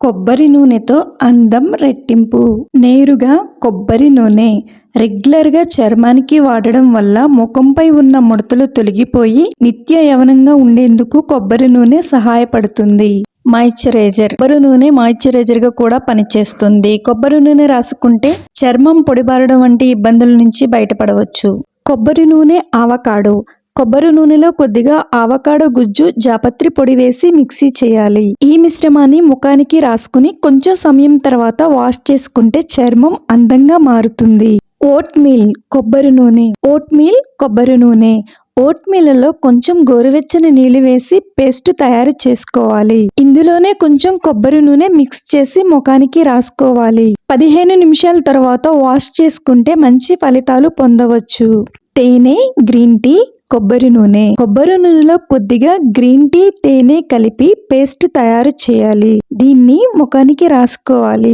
కొబ్బరి నూనెతో అందం రెట్టింపు. నేరుగా కొబ్బరి నూనె రెగ్యులర్గా చర్మానికి వాడడం వల్ల ముఖంపై ఉన్న ముడతలు తొలగిపోయి నిత్య యవనంగా ఉండేందుకు కొబ్బరి నూనె సహాయపడుతుంది. మాయిశ్చరైజర్. కొబ్బరి నూనె మాయిశ్చరైజర్గా కూడా పనిచేస్తుంది. కొబ్బరి నూనె రాసుకుంటే చర్మం పొడిబారడం వంటి ఇబ్బందుల నుంచి బయటపడవచ్చు. కొబ్బరి నూనె ఆవకాడో కొబ్బరి నూనెలో కొద్దిగా ఆవకాడో గుజ్జు జాపత్రి పొడి వేసి మిక్సీ చేయాలి. ఈ మిశ్రమాన్ని ముఖానికి రాసుకుని కొంచెం సమయం తర్వాత వాష్ చేసుకుంటే చర్మం అందంగా మారుతుంది. ఓట్ మీల్ కొబ్బరి నూనె. ఓట్ మీల్ కొబ్బరి నూనె. ఓట్ మీలలో కొంచెం గోరువెచ్చని నీళ్ళు వేసి పేస్ట్ తయారు చేసుకోవాలి. ఇందులోనే కొంచెం కొబ్బరి నూనె మిక్స్ చేసి ముఖానికి రాసుకోవాలి. పదిహేను నిమిషాల తర్వాత వాష్ చేసుకుంటే మంచి ఫలితాలు పొందవచ్చు. తేనె గ్రీన్ టీ కొబ్బరి నూనె. కొబ్బరి నూనెలో కొద్దిగా గ్రీన్ టీ తేనె కలిపి పేస్ట్ తయారు చేయాలి. దీన్ని ముఖానికి రాసుకోవాలి.